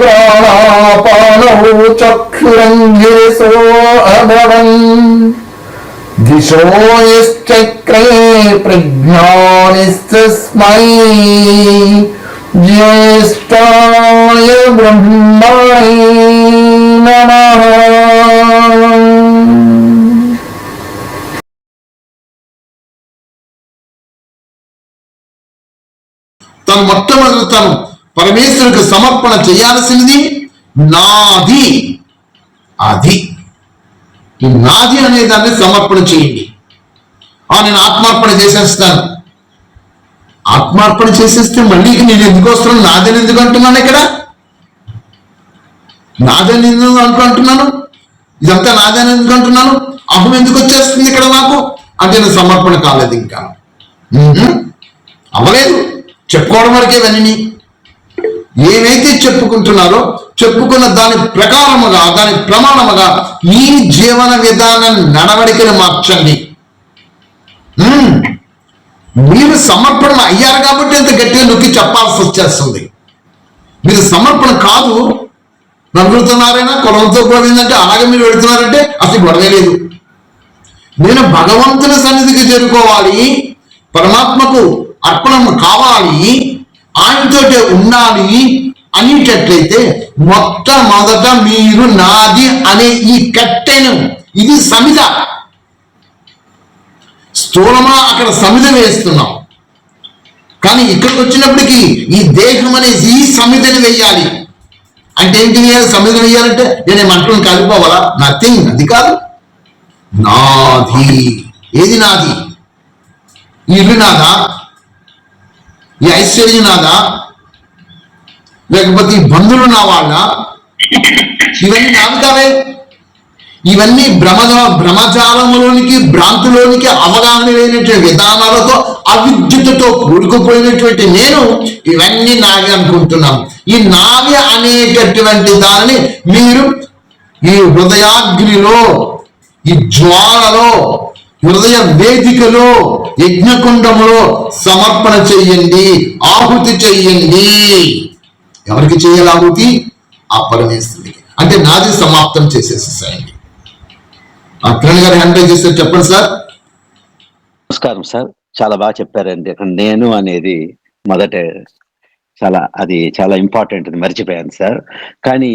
ప్రాణాపానౌ చక్షురంగిరిసో అభవన్ దిశో నిశ్చక్రే ప్రజ్ఞానిస్తస్మై జ్యేష్టాయ బ్రహ్మణే నమః తను మొట్టమొదటి తను పరమేశ్వరునికి సమర్పణ చేయాల్సినది నాది. అది. ఈ నాది అనే దాన్ని సమర్పణ చేయండి. ఆ నేను ఆత్మార్పణ చేసేస్తాను. ఆత్మార్పణ చేసేస్తే మళ్ళీ నేను ఎందుకు వస్తున్నాను? నాదని ఎందుకు అంటున్నాను ఇక్కడ? నాదని ఎందుకు అంటూ అంటున్నాను? ఇదంతా నాదని ఎందుకు అంటున్నాను? అహం ఎందుకు వచ్చేస్తుంది ఇక్కడ నాకు అంటే నేను సమర్పణ కాలేదు ఇంకా. అవ్వలేదు. చెప్పుకోవడం వరకే దానిని. ఏవైతే చెప్పుకుంటున్నారో చెప్పుకున్న దాని ప్రకారముగా దాని ప్రమాణముగా మీ జీవన విధాన నడవడికను మార్చండి. మీరు సమర్పణ అయ్యారు కాబట్టి ఇంత గట్టిగా నొక్కి చెప్పాల్సి వచ్చేస్తుంది. మీరు సమర్పణ కాదు. నవ్వుతున్నారైనా కులంతో గొడవైందంటే అలాగే మీరు వెళుతున్నారంటే అసలు గొడవే లేదు. నేను భగవంతుని సన్నిధికి చేరుకోవాలి. పరమాత్మకు అర్పణం కావాలి ఆయనతోటే ఉండాలి అనేటట్లయితే మొట్టమొదట మీరు నాది అనే ఈ కట్టెను ఇది సమిత స్థూలమా అక్కడ సమిత వేస్తున్నాం. కానీ ఇక్కడికి వచ్చినప్పటికీ ఈ దేహం అనేది ఈ సమితని వేయాలి. అంటే ఏంటి వేయాలి? సమిత వేయాలంటే నేను మంటలను కలిపోవాలా? నథింగ్ అది కాదు. నాది. ఏది నాది? ఇల్లు నాదా? ఈ ఐశ్వర్యం నాదా? లేకపోతే ఈ బంధువులు నా వాళ్ళ? ఇవన్నీ నావి కావే. ఇవన్నీ భ్రమజ భ్రమజాలములోనికి భ్రాంతిలోనికి అవగాహన లేనటువంటి విధానాలతో అవిద్యుతతో కూడుకుపోయినటువంటి నేను ఇవన్నీ నావి అనుకుంటున్నాను. ఈ నావి అనేటటువంటి దానిని మీరు ఈ హృదయాగ్నిలో ఈ జ్వాలలో హృదయ వేదికలో యజ్ఞకుండములో సమర్పణ చెయ్యండి ఆహుతి చెయ్యండి ఎవరికి చేయాలి ఆహుతి? ఆ పరమేశ్వరుడికి. అంటే నాది సమాప్తం చేసేసేసాయండి ఆ కిరణ్ గారు హ్యాండ్ చేస్తే చెప్పండి సార్. నమస్కారం సార్. చాలా బాగా చెప్పారండి. అక్కడ నేను అనేది మొదట చాలా అది చాలా ఇంపార్టెంట్ అది మర్చిపోయాను సార్. కానీ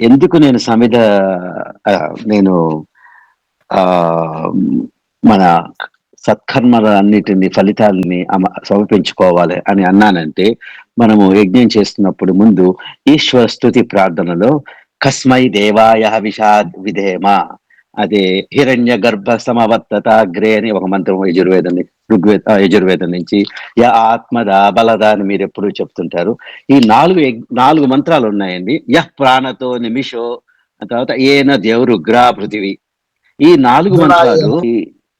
ఎందుకు నేను సమిధ నేను మన సత్కర్మల అన్నిటిని ఫలితాలని అమ- సమర్పించుకోవాలి అని అన్నానంటే మనము యజ్ఞం చేస్తున్నప్పుడు ముందు ఈశ్వర స్తుతి ప్రార్థనలో కస్మై దేవాయ విషాద్ విధేమ అదే హిరణ్య గర్భ సమవర్తత అగ్రే అని ఒక మంత్రం యజుర్వేదం ఋగ్వేద యజుర్వేదం నుంచి య ఆత్మద బలద అని మీరు ఎప్పుడు చెప్తుంటారు. ఈ నాలుగు నాలుగు మంత్రాలు ఉన్నాయండి. యహ్ ప్రాణతో నిమిషో తర్వాత ఏన దేవురు పృథివీ పృథివి ఈ నాలుగు మంత్రాలు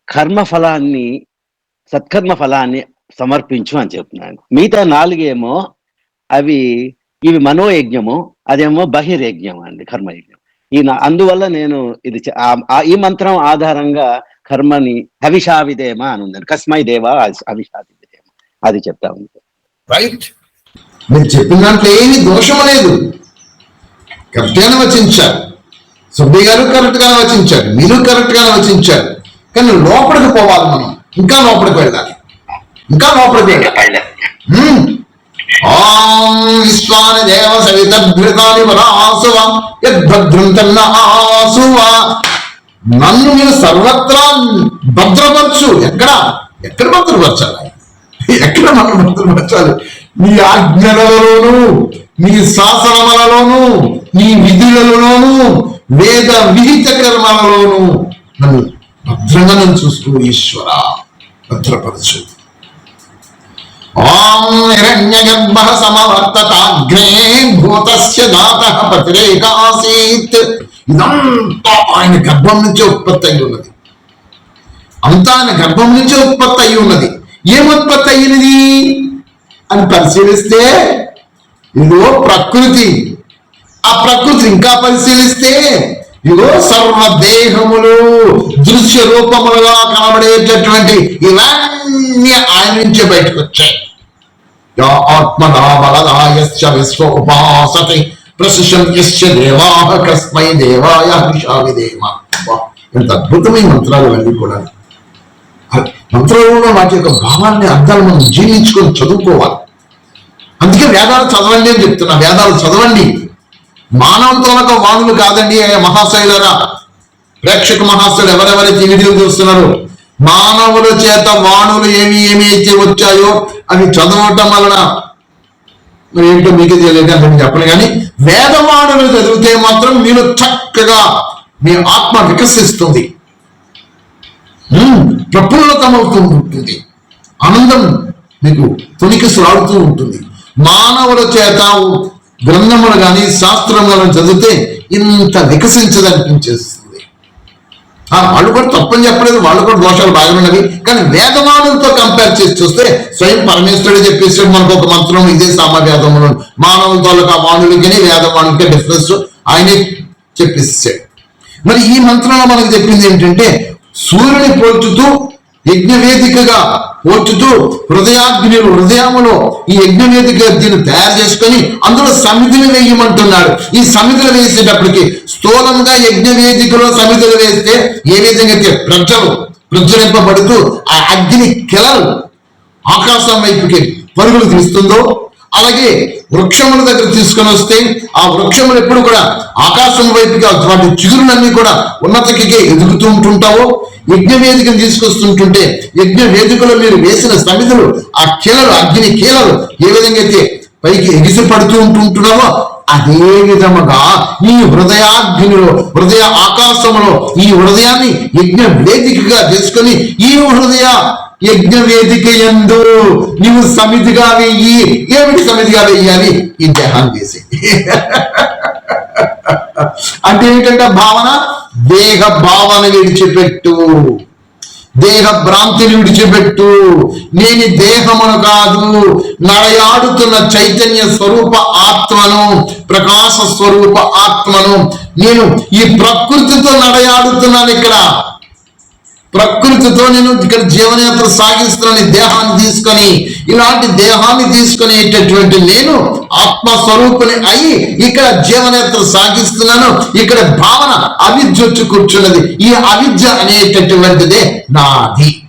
కర్మ ఫలాన్ని సత్కర్మ ఫలాన్ని సమర్పించు అని చెప్తున్నాను మిగతా నాలుగేమో అవి ఇవి మనోయజ్ఞము అదేమో బహిర్యజ్ఞం అండి కర్మయజ్ఞం. ఈ అందువల్ల నేను ఇది ఈ మంత్రం ఆధారంగా కర్మని హవిషావిదేమ అని ఉందండి. కస్మై దేవ హవిషావిదేమ అది చెప్తా ఉంది. రైట్ మీరు చెప్పిన దాంట్లో ఏమీ దోషం లేదు. కరెక్ట్ గానే వచించారు. సుబ్బయ్య గారు కరెక్ట్ గానే మీరు కరెక్ట్ గానే కానీ లోపలికి పోవాలి మనం ఇంకా లోపలికి వెళ్ళాలి. ఇంకా లోపలికి వెళ్ళాలి. హ్మ్. విశ్వాని దేవ సవితభృతాని వరాసువ యద్భద్రం తన్న ఆసువ. నన్ను మీరు సర్వత్రా భద్రపరచు. ఎక్కడ? ఎక్కడ భద్రపరచాలి? ఎక్కడ మనం భద్రపరచాలి? నీ ఆజ్ఞలలోను నీ శాసనములలోను నీ విధులలోను వేద విహిత కర్మలలోనూ నన్ను భద్రంగా నన్ను చూసుకో ఈశ్వర భద్రపరచు. ఓం హిరణ్యగర్భ సమవర్తతాగ్రే భూతస్య జాతః పతిరేకాసీత్. ఇదంతా ఆయన గర్భం నుంచే ఉత్పత్తి అయి ఉన్నది. అంతా ఆయన గర్భం నుంచే ఉత్పత్తి అయి ఉన్నది. ఏం ఉత్పత్తి అయినది అని పరిశీలిస్తే ఇదో ప్రకృతి ఆ ప్రకృతి ఇంకా పరిశీలిస్తే ఇదో సర్వ దేహములు దృశ్య రూపములుగా కనబడేటటువంటి ఇవన్నీ ఆయన నుంచే బయటకు వచ్చాయి. యా విశ్వ ఉపాసతే ప్రశిషన్ యస్య దేవాహ కస్మై దేవాయ హర్షావిదేమ అబ్బా, ఎంత అద్భుతమైన మంత్రాలు అన్నీ కూడా. మంత్రంలో వాటి యొక్క భావాన్ని అర్థాలు మనం జీవించుకొని చదువుకోవాలి. అందుకే వేదాలు చదవండి అని చెప్తున్నా. వేదాలు చదవండి. మానవతోనక వాదులు కాదండి ఆయన మహాశైలరా? ప్రేక్షక మహాశయులు ఎవరెవరైతే వీడియో చూస్తున్నారు మానవుల చేత వాణులు ఏమి ఏమి అయితే వచ్చాయో అవి చదవటం వలన మరి ఏంటో మీకే తెలియదు అంటే చెప్పను. కానీ వేదవాణులు చదివితే మాత్రం మీరు చక్కగా మీ ఆత్మ వికసిస్తుంది. ఉమ్, ప్రఫుల్లతమవుతూ ఉంటుంది ఆనందం మీకు తొలికిసలాడుతూ ఉంటుంది. మానవుల చేత గ్రంథములు కానీ శాస్త్రములను చదివితే ఇంత వికసించదనిపించేస్తుంది. ఆ, వాళ్ళు కూడా తప్పని చెప్పలేదు వాళ్ళు కూడా దోషాలు బాగానే ఉన్నవి కానీ వేదమానులతో కంపేర్ చేసి చూస్తే స్వయం పరమేశ్వరుడు చెప్పేసాడు మనకు ఒక మంత్రం ఇదే సామవేదములు. మానవులతో ఆ వాణులకి వేదవాణులకి డిఫరెన్స్ ఆయనే చెప్పేసాడు మరి ఈ మంత్రంలో మనకు చెప్పింది ఏంటంటే సూర్యుని పోల్చుతూ యజ్ఞవేదికగా పోర్చుతూ హృదయాగ్నిలు హృదయములో ఈ యజ్ఞవేదిక దీన్ని తయారు చేసుకొని అందులో సమితిని వేయమంటున్నాడు. ఈ సమితిని వేసేటప్పటికి స్థూలంగా యజ్ఞవేదికలో సమితులు వేస్తే ఏ విధంగా అయితే ప్రజలు ప్రజ్వలింపబడుతూ ఆ అగ్ని కిలలు ఆకాశం వైపుకి పరుగులు తీస్తుందో అలాగే వృక్షముల దగ్గర తీసుకొని వస్తే ఆ వృక్షములు ఎప్పుడు కూడా ఆకాశం వైపుగా వాటి చిగురులన్నీ కూడా ఉన్నతకి ఎదుగుతూ ఉంటుంటావో యజ్ఞ వేదికను తీసుకొస్తుంటుంటే యజ్ఞ వేదికలో మీరు వేసిన సమితులు ఆ కీలలు అగ్ని కీలలు ఏ విధంగా అయితే పైకి ఎగిసి పడుతూ ఉంటుంటున్నావో అదే విధముగా ఈ హృదయాగ్నిలో హృదయ ఆకాశములో ఈ హృదయాన్ని యజ్ఞ వేదికగా చేసుకొని ఈ హృదయ యజ్ఞ వేదిక ఎందు నీవు సమితిగా వెయ్యి. ఏమిటి సమితిగా వెయ్యాలి ఈ దేహాన్ని వేసి అంటే ఏంటంటే భావన? దేహ భావన విడిచిపెట్టు. దేహ భ్రాంతిని విడిచిపెట్టు. నేను దేహమును కాదు నడయాడుతున్న చైతన్య స్వరూప ఆత్మను ప్రకాశ స్వరూప ఆత్మను నేను ఈ ప్రకృతితో నడయాడుతున్నాను ఇక్కడ. ప్రకృతితో నేను ఇక్కడ జీవనయాత్ర సాగిస్తున్నాను దేహాన్ని తీసుకొని ఇలాంటి దేహాన్ని తీసుకునేటటువంటి నేను ఆత్మస్వరూపుని అయి ఇక్కడ జీవనయాత్ర సాగిస్తున్నాను ఇక్కడ భావన అవిద్య వచ్చి కూర్చున్నది. ఈ అవిద్య అనేటటువంటిదే నాది.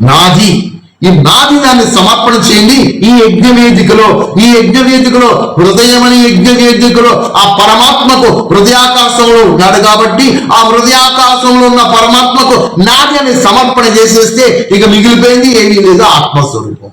నాది. ఈ నాది దాన్ని సమర్పణ చేయండి. ఈ యజ్ఞ వేదికలో ఈ యజ్ఞ వేదికలో హృదయమని యజ్ఞ వేదికలో ఆ పరమాత్మకు హృదయాకాశంలో ఉన్నాడు కాబట్టి ఆ హృదయాకాశంలో ఉన్న పరమాత్మకు నాది అని సమర్పణ చేసేస్తే ఇక మిగిలిపోయింది ఏమీ లేదు ఆత్మస్వరూపం.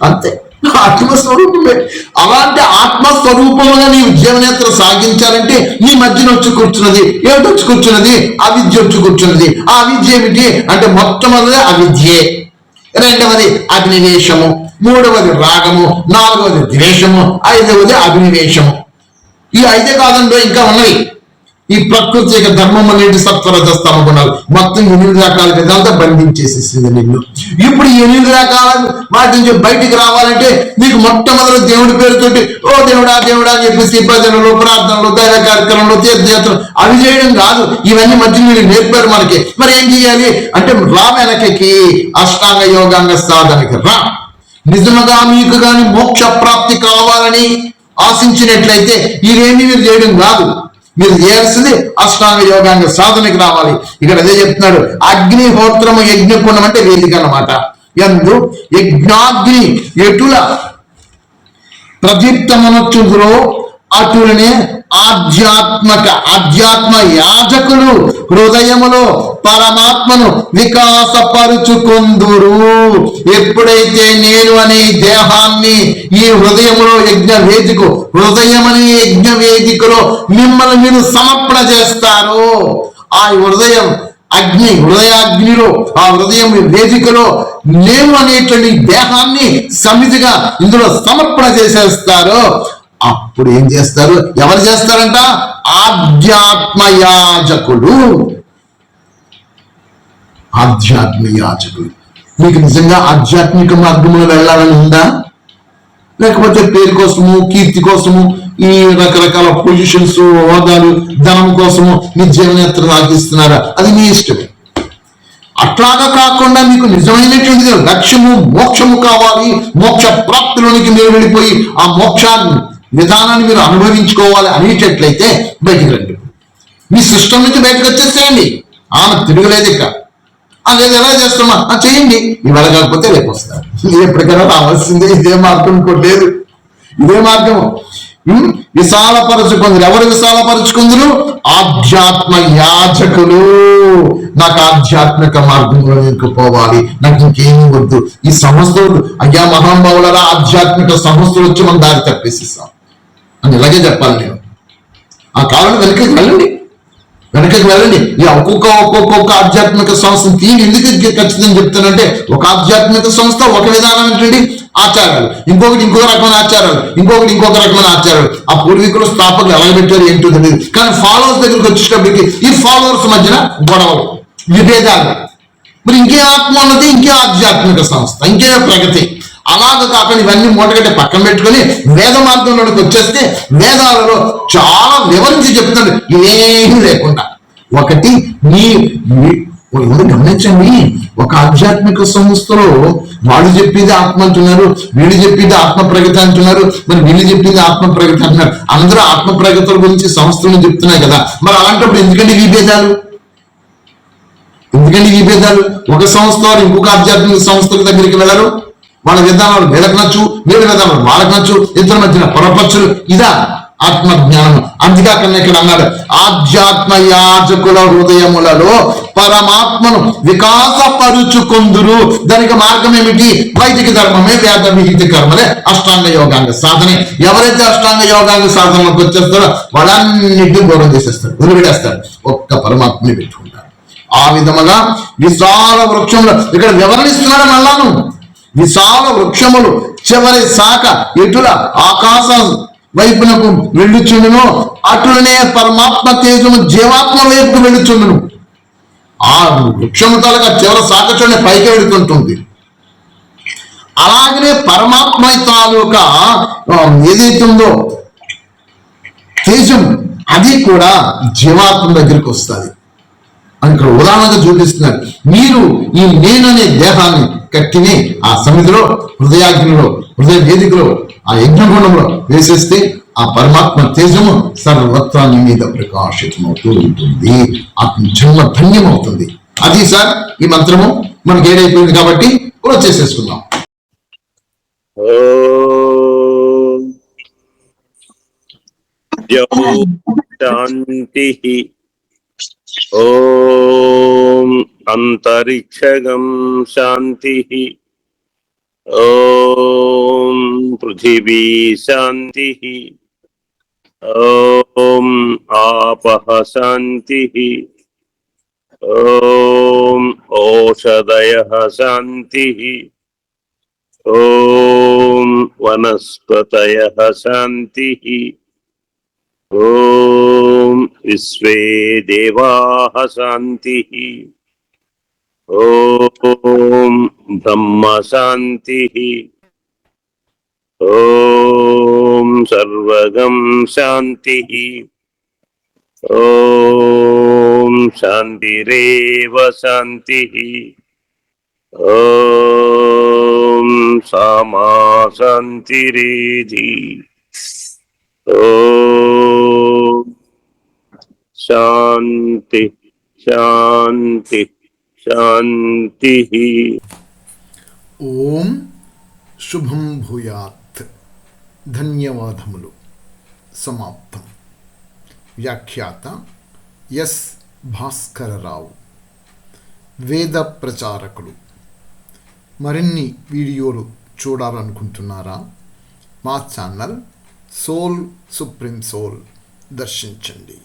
అంతే. ఆత్మస్వరూపమే. అలాంటి ఆత్మస్వరూపముగా నీవు జీవనేత్ర సాగించాలంటే నీ మధ్యన వచ్చి కూర్చున్నది ఏమిటి వచ్చి కూర్చున్నది? అవిద్య వచ్చి కూర్చున్నది. ఆ అవిద్య ఏమిటి? అంటే మొట్టమొదటి అవిద్యే. రెండవది అభినివేశము. మూడవది రాగము. నాలుగవది ద్వేషము. ఐదవది అభినివేశము. ఈ ఐదే కాదంలో ఇంకా ఉన్నవి. ఈ ప్రకృతి యొక్క ధర్మం అనేది సత్వరజ స్తమ గుణాలు మొత్తం ఎనిమిది రకాల విధాలతో బంధించేసేసింది నిన్ను. ఇప్పుడు ఎనిమిది రకాల వాటి నుంచి బయటికి రావాలంటే నీకు మొట్టమొదటి దేవుడి పేరుతోటి ఓ దేవుడా దేవుడా అని చెప్పేసి భజనలు ప్రార్థనలు దైవ కార్యక్రమంలో తీర్థయాత్రలు అవి చేయడం కాదు. ఇవన్నీ మధ్య మీరు నేర్పారు మనకి. మరి ఏం చేయాలి? అంటే రా వెనకకి అష్టాంగ యోగాంగ సాధనకి రా. నిజముగా మీకు గాని మోక్ష ప్రాప్తి కావాలని ఆశించినట్లయితే ఇవేమీ మీరు చేయడం కాదు. మీరు చేయాల్సింది అష్టాంగ యోగాంగ సాధనకి రావాలి. ఇక్కడ అదే చెప్తున్నాడు అగ్నిహోత్రము యజ్ఞకుండం అంటే వేదిక అన్నమాట. ఎందు యజ్ఞాగ్ని ఎటుల ప్రదీప్తమనొచ్చుదురో అటులనే ఆధ్యాత్మక ఆధ్యాత్మ యాజకులు హృదయములో పరమాత్మను వికాసపరుచుకొందురు. ఎప్పుడైతే నేను అనే దేహాన్ని ఈ హృదయములో యజ్ఞ వేదిక హృదయమనే యజ్ఞ వేదికలో మిమ్మల్ని మీరు సమర్పణ చేస్తారు ఆ హృదయం అగ్ని హృదయాగ్నిలో ఆ హృదయం వేదికలో నేను అనేటువంటి దేహాన్ని సమితిగా ఇందులో సమర్పణ చేసేస్తారు అప్పుడు ఏం చేస్తారు? ఎవరు చేస్తారంట? ఆధ్యాత్మ యాజకుడు ఆధ్యాత్మ యాజకుడు మీకు నిజంగా ఆధ్యాత్మిక మార్గంలో వెళ్ళాలని ఉందా? లేకపోతే పేరు కోసము కీర్తి కోసము ఈ రకరకాల పొజిషన్స్ హోదాలు ధనం కోసము మీ జీవనయాత్ర సాగిస్తున్నారా అది మీ ఇష్టమే. అట్లాగా కాకుండా మీకు నిజమైనటువంటి లక్ష్యము మోక్షము కావాలి. మోక్ష ప్రాప్తిలోనికి మీరు వెళ్ళిపోయి ఆ మోక్షాన్ని విధానాన్ని మీరు అనుభవించుకోవాలి అనేటట్లయితే బయటికి రండి. మీ సిస్టమ్ నుంచి బయటకు వచ్చేసేయండి. ఆమె తిరగలేదు ఇక. లేదు ఎలా చేస్తామా ఆ చేయండి. ఇవాళ కాకపోతే రేపు వస్తారు. ఎప్పటికైనా రావాల్సిందే. ఇదే మార్గం ఇంకోటి లేదు. ఇదే మార్గము. ఉమ్, విశాలపరచుకుందరు ఎవరు విశాలపరచుకుందరు? ఆధ్యాత్మ యాచకులు నాకు ఆధ్యాత్మిక మార్గంలో నీకు పోవాలి. నాకు ఇంకేమీ వద్దు. ఈ సంస్థ వద్దు అయ్యా మహానుభావులరా ఆధ్యాత్మిక సంస్థలు వచ్చి మనం దారి తప్పేసిస్తాం అని ఇలాగే చెప్పాలి నేను. ఆ కాలంలో వెనకకి వెళ్ళండి. వెనకకి వెళ్ళండి. ఈ ఒక్కొక్క ఒక్కొక్క ఆధ్యాత్మిక సంస్థ తీరు ఎందుకు ఖచ్చితంగా చెప్తానంటే ఒక ఆధ్యాత్మిక సంస్థ ఒక విధానం ఏంటండి? ఆచారాలు. ఇంకొకటి ఇంకొక రకమైన ఆచారాలు. ఇంకొకటి ఇంకొక రకమైన ఆచారాలు. ఆ పూర్వీకులు స్థాపకులు ఎలా పెట్టారు ఏంటో తెలియదు. కానీ ఫాలోవర్స్ దగ్గరికి వచ్చేటప్పటికి ఈ ఫాలోవర్స్ మధ్యన గొడవలు విభేదాలు. మరి ఇంకే ఆత్మ ఉన్నది ఇంకే ఆధ్యాత్మిక సంస్థ ఇంకే ప్రగతి. అలాగ కాకుండా ఇవన్నీ మూటగట్టే పక్కన పెట్టుకొని వేద మార్గంలోకి వచ్చేస్తే వేదాలలో చాలా వివరించి చెప్తాడు ఇవేమీ లేకుండా. ఒకటి మీ ఎవరు గమనించండి? ఒక ఆధ్యాత్మిక సంస్థలో వాళ్ళు చెప్పేది ఆత్మ అంటున్నారు వీళ్ళు చెప్పేది ఆత్మ ప్రగతి అంటున్నారు మరి వీళ్ళు చెప్పేది ఆత్మ ప్రగతి అంటున్నారు. అందరూ ఆత్మ ప్రగతుల గురించి సంస్థలను చెప్తున్నాయి కదా. మరి అలాంటప్పుడు ఎందుకంటే విభేదాలు ఎందుకంటే ఈ భేదాలు? ఒక సంస్థ వారు ఇంకొక ఆధ్యాత్మిక సంస్థల దగ్గరికి వెళ్ళరు? వాళ్ళ విధానాలు వీళ్ళకి నచ్చు వీళ్ళ విధానాలు వాళ్ళకి నచ్చు ఇద్దరి మధ్యన పొరపచ్చులు ఇదా ఆత్మ జ్ఞానము అందుకే అక్కడ ఇక్కడ అన్నాడు ఆధ్యాత్మ యాజకుల హృదయములలో పరమాత్మను వికాసపరుచుకుందురు. దానికి మార్గం ఏమిటి? వైదిక ధర్మమే వేద విహిత కర్మలే అష్టాంగ యోగాంగ సాధనే. ఎవరైతే అష్టాంగ యోగాంగ సాధనలోకి వచ్చేస్తారో వాళ్ళన్నిటిని దూరం చేసేస్తారు వదిలిపెట్టేస్తారు. ఒక్క పరమాత్మని పెట్టుకుంటారు. ఆ విధముగా విశాల వృక్షంలో ఇక్కడ వివరణిస్తున్నాడు మళ్ళాను. విశాల వృక్షములు చివరి శాఖ ఎటుల ఆకాశ వైపునకు వెళ్ళుచుండును. అటులనే పరమాత్మ తేజము జీవాత్మ వైపుకు వెళ్ళుచుండును. ఆ వృక్షము తలక చివరి శాఖ చూడని పైకి వెళుతుంటుంది. అలాగనే పరమాత్మ తాలూకా ఏదైతే ఉందో తేజం అది కూడా జీవాత్మ దగ్గరికి వస్తుంది. అని ఇక్కడ ఉదాహరణగా చూపిస్తున్నారు. మీరు ఈ నేననే దేహాన్ని కట్టిని ఆ సమితిలో హృదయాగ్నిలో హృదయ వేదికలో ఆ యజ్ఞగుండంలో వేసేస్తే ఆ పరమాత్మ తేజము సర్వత్వాన్ని మీద ప్రకాశితమవుతూ ఉంటుంది. ఆత్మ జన్మ ధన్యమవుతుంది. అది సార్ ఈ మంత్రము. మనకి ఏడైపోయింది కాబట్టి కూడా చేసేసుకుందాం. శాంతి. ఓం अन्तरिक्षगं शान्तिः ॐ पृथिवी शान्तिः ॐ आपः शान्तिः ॐ ओषधयः शान्तिः ॐ वनस्पतयः शान्तिः ॐ विश्वे देवाः शान्तिः ॐ ब्रह्मशान्तिः ॐ सर्वगं शान्तिः ॐ शान्तिरेव शान्तिः ॐ सामा शान्तिरेधि ॐ शान्ति शान्ति శాంతి ఓం శుభం భూయాత్ ధన్యవాదములు సమాప్తం వ్యాఖ్యాత ఎస్ భాస్కరరావు వేద ప్రచారకులు మరిన్ని వీడియోలు చూడాలనుకుంటున్నారా? మా ఛానల్ సోల్ సుప్రీం సోల్ దర్శించండి.